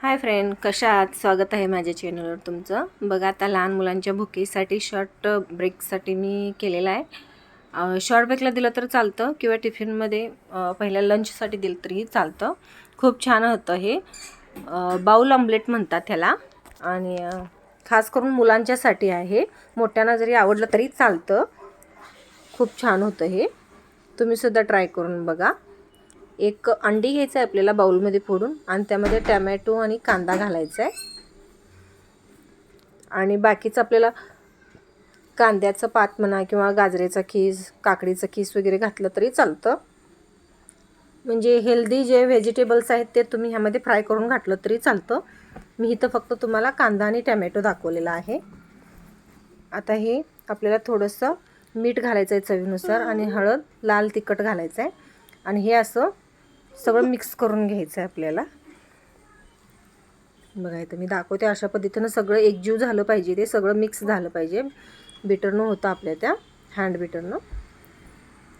Hi friend कशा आहात? स्वागत आहे माझ्या चॅनलवर तुमचं. बघा आता लहान मुलांच्या भुकेसाठी शॉर्ट ब्रेकसाठी मी केलेला आहे. शॉर्ट ब्रेकला दिलं तर चालतं किंवा टिफिनमध्ये पहिल्या लंचसाठी दिलं तरीही चालतं. खूप छान होतं हे. बाऊल ऑमलेट म्हणतात ह्याला आणि खास करून मुलांच्यासाठी आहे. मोठ्यांना जरी आवडलं तरी चालतं. खूप छान होतं हे. तुम्हीसुद्धा ट्राय करून बघा. एक अंडी घ्यायचं आहे आपल्याला बाउलमध्ये फोडून आणि त्यामध्ये टॅमॅटो आणि कांदा घालायचा आहे. आणि बाकीचं आपल्याला कांद्याचं पात म्हणा किंवा गाजरेचा खीस काकडीचं खीस वगैरे घातलं तरी चालतं. म्हणजे हेल्दी जे व्हेजिटेबल्स आहेत ते तुम्ही ह्यामध्ये फ्राय करून घातलं तरी चालतं. मी इथं फक्त तुम्हाला कांदा आणि टॅमॅटो दाखवलेला आहे. आता हे आपल्याला थोडंसं मीठ घालायचं आहे चवीनुसार आणि हळद लाल तिखट घालायचं आहे. आणि हे असं सगळं मिक्स करून घ्यायचं आहे आपल्याला. बघा इथं मी दाखवते अशा पद्धतीनं सगळं एकजीव झालं पाहिजे ते सगळं मिक्स झालं पाहिजे. बिटरनं होतं आपल्या त्या हँड बिटरनं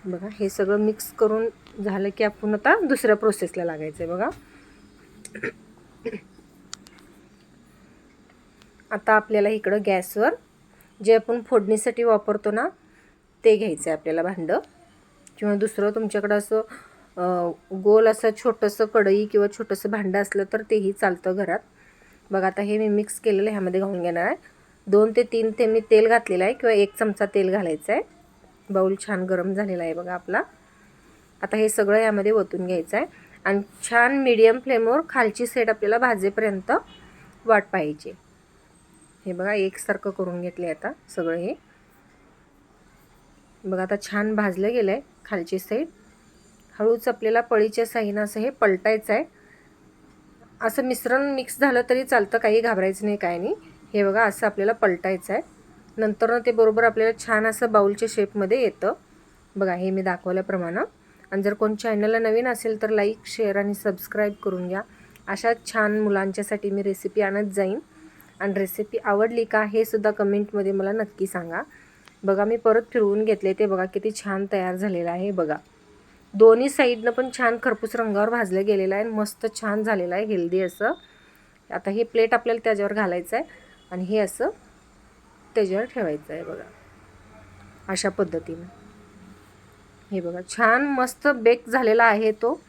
बघा हे सगळं मिक्स करून झालं की आपण आता दुसऱ्या प्रोसेसला लागायचं आहे बघा. आता आपल्याला इकडं गॅसवर जे आपण फोडणीसाठी वापरतो ना ते घ्यायचं आहे आपल्याला भांडं. किंवा दुसरं तुमच्याकडं असं गोल असं छोटंसं कढई किंवा छोटंसं भांडं असलं तर तेही चालतं घरात. बघा आता हे मी मिक्स केलेलं ह्यामध्ये घालून घेणार आहे. दोन ते तीन ते मी तेल घातलेलं आहे किंवा एक चमचा तेल घालायचं आहे. बाऊल छान गरम झालेला आहे बघा आपला. आता हे सगळं यामध्ये ओतून घ्यायचं आहे. आणि छान मीडियम फ्लेमवर खालची सेट आपल्याला भाजेपर्यंत वाट पाहिजे हे बघा एकसारखं करून घेतले आता सगळं हे. बघा आता छान भाजलं गेलं आहे खालची साईड हळूच आपल्याला पळीच्या साईनं असं हे पलटायचं आहे. असं मिश्रण मिक्स झालं तरी चालतं काही घाबरायचं नाही काय नाही. हे बघा असं आपल्याला पलटायचं आहे. नंतरनं ते बरोबर आपल्याला छान असं बाऊलच्या शेपमध्ये येतं. बघा हे मी दाखवल्याप्रमाणे. आणि जर कोण चॅनलला नवीन असेल तर लाईक शेअर आणि सबस्क्राईब करून घ्या. अशा छान मुलांच्यासाठी मी रेसिपी आणत जाईन. आणि रेसिपी आवडली का हे सुद्धा कमेंटमध्ये मला नक्की सांगा. बघा मी परत फिरवून घेतले ते बघा किती छान तयार झालेलं आहे बघा. दोन्ही साईडनं पण छान खरपूस रंगावर भाजलं गेलेलं आहे मस्त छान झालेलं आहे हेल्दी असं. आता हे प्लेट आपल्याला त्याच्यावर घालायचं आहे आणि हे असं त्याच्यावर ठेवायचं आहे बघा. अशा पद्धतीनं. हे बघा छान मस्त बेक झालेला आहे तो.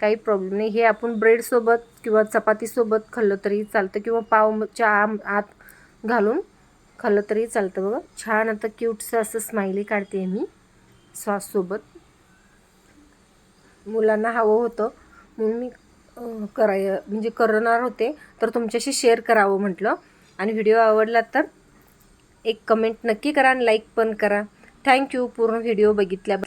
काही प्रॉब्लेम नाही. हे आपण ब्रेडसोबत किंवा चपातीसोबत खाल्लं तरी चालतं किंवा पावच्या आम- आत घालून खाल्लं तरी चालतं बघा. छान आता क्यूटचं असं स्माइली काढते मी. सॉससोबत मुलांना हवं होतं. म्हणून मी कराय म्हणजे करणार होते. तर तुमच्याशी शेअर करावं म्हटलं. आणि व्हिडिओ आवडला तर एक कमेंट नक्की करा आणि लाईक पण करा. थँक्यू पूर्ण व्हिडिओ बघितल्या